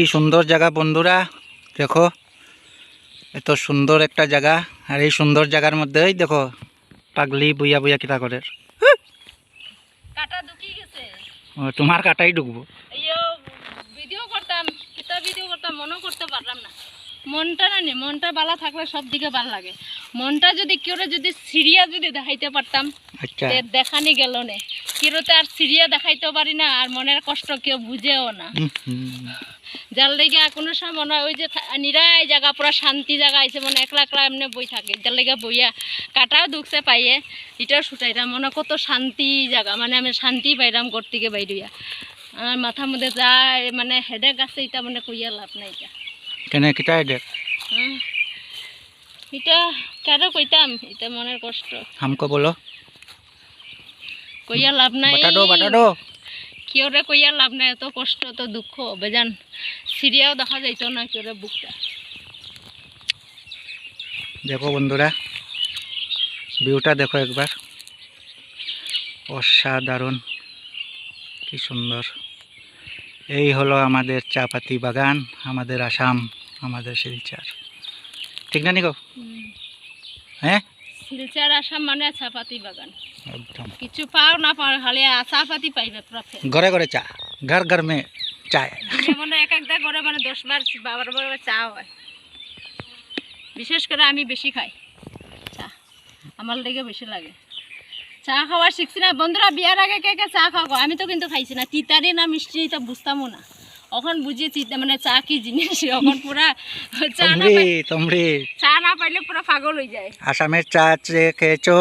কি সুন্দর জায়গা বন্ধুরা? দেখো এত সুন্দর একটা জায়গা। আর এই সুন্দর জায়গার মধ্যেই দেখো পাগলি বুইয়া বুইয়া কিতা করে। তোমার কাটাই ঢুকবো ইয়ো ভিডিও করতাম কিতা ভিডিও করতাম মনও করতে পারলাম না মনটা না নি মনটা বালা থাকলে সব দিকে ভালো লাগে। মনটা যদি কেউ যদি সিরিয়া যদি দেখাইতে পারতাম আচ্ছা। দেখানি গেল নে। কেউতে আর সিরিয়া দেখাইতে পারি না আর মনের কষ্ট কেউ বুঝেও না। যার লেগে কোনো সময় মনে হয় ওই যে নিরাই জায়গা পুরা শান্তি জায়গা আছে মানে একলা একলা এমনি বই থাকে। যার লেগে বইয়া কাটাও দুখছে পাইয়ে এটাও ছুটাইলাম মনে কত শান্তি জায়গা মানে আমি শান্তি পাইলাম ঘর থেকে বাইরিয়া আর মাথার মধ্যে যায় মানে হেডেক আছে এটা মানে কইয়া লাভ নাই এটা কেনে দেখ হুম। এটা কারও কইতাম এটা মনের কষ্ট। হামকো বলো। কইয়া লাভ নাই। বাটা দো বাটা দো। কিয়রে কইয়া লাভ নাই এত কষ্ট এত দুঃখ। বেজান সিরিয়াও দেখা যাইতো না কিয়রে বুকটা। দেখো বন্ধুরা ভিউটা দেখো একবার। অসাধারণ কি সুন্দর। এই হলো আমাদের চা পাতি বাগান আমাদের আসাম আমাদের শিলচার। ঠিক না নিকো? হ্যাঁ? শিলচার আসাম মানে চাপাতি বাগান। একদম। কিছু পাও না পাও খালি চাপাতি পাইবে পুরা ঘরে ঘরে চা ঘর ঘর মে চায় মানে এক একটা করে মানে দশ বার বাবার বার চা হয়। বিশেষ করে আমি বেশি খাই। চা আমার লেগে বেশি লাগে। চা খাওয়া শিখছি না। বন্ধুরা বিয়ার আগে কে কে চা খাওয়া আমি তো কিন্তু খাইছি না। তিতারি না মিষ্টি এটা বুঝতামও না। এখন বুঝি চিতা মানে চা কি জিনিস? এখন পুরা চা না চা না পাইলে পুরো পাগল হয়ে যায়। আসামের চা খেয়েছো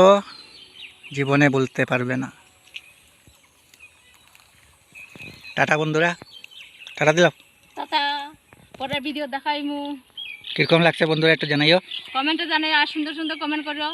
জীবনে বলতে পারবে না। টাটা বন্ধুরা। টাটা দিলাম। টাটা। পরের ভিডিও দেখাই মু কীরকম লাগছে বন্ধুরা একটু জানাইও। কমেন্টে জানাই আর সুন্দর সুন্দর কমেন্ট করো